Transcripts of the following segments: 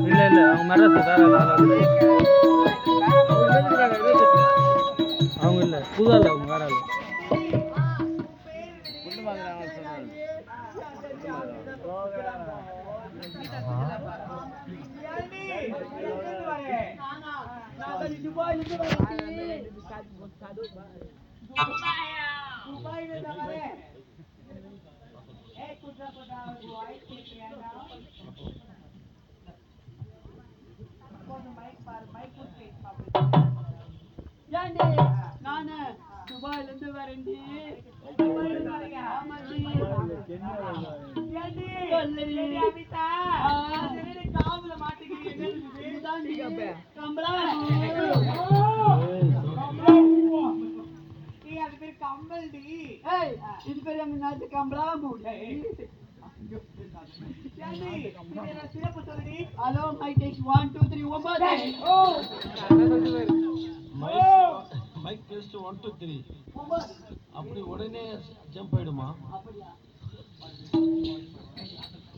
இல்ல இல்ல அவங்க மெட்ராஸ் அவங்க இல்ல புதால அவங்க வேற ஆளு ஏண்டி நானு துபாயில இருந்து வரேன்டி ஆமாடி ஏண்டி சொல்லடி ஆ. இதுதாண்டி கம்பளா ஏய், இது பேர் எங்க நாட்டு கம்பளா மூடி hello my tax one two three ஒன்பது mic test one two three அப்படி உடனே ஜம்ப் ஆயிடுமா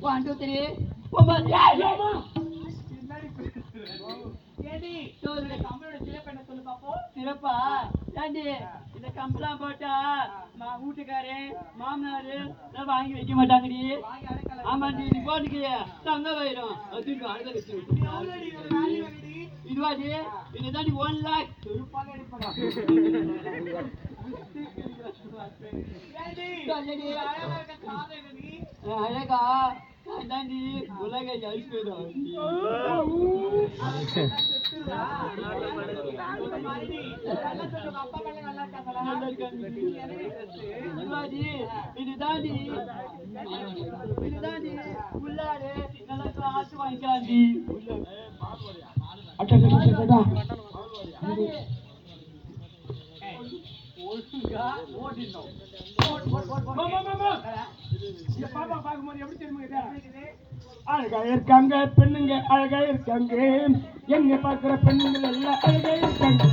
ஒன் டூ த்ரீ ஒன்பது ஏண்டி இந்த கம்பளம் போட்டா மா வீட்டுக்காரு மாமனாரு வாங்கி வைக்க மாட்டாங்கடி. ஆமாண்டி நீ போட்டுக்கிய தங்க போயிடும் அதுக்கு அழுத வச்சு இதுவாடி இதுதாண்டி ஒன் லேக் அழகா அதாண்டி உலக ஐஸ்வர்யம் இதுவாடி இதுதாண்டி இதுதாண்டி உள்ளாரு நல்லா காசு வாங்கிக்காண்டி அழகா அழகா இருக்காங்க அழகா இருக்காங்க, பெண்ணுங்க அழகா இருக்காங்க. என்னை பார்த்த பெண்ணுங்க எல்லாம் அழகா இருக்காங்க.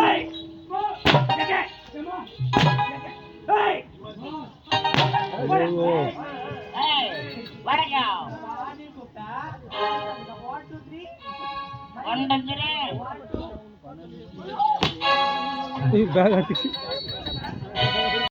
ஏய், ಈ ಬ್ಯಾಗ್ ಹಾಕಿಸಿ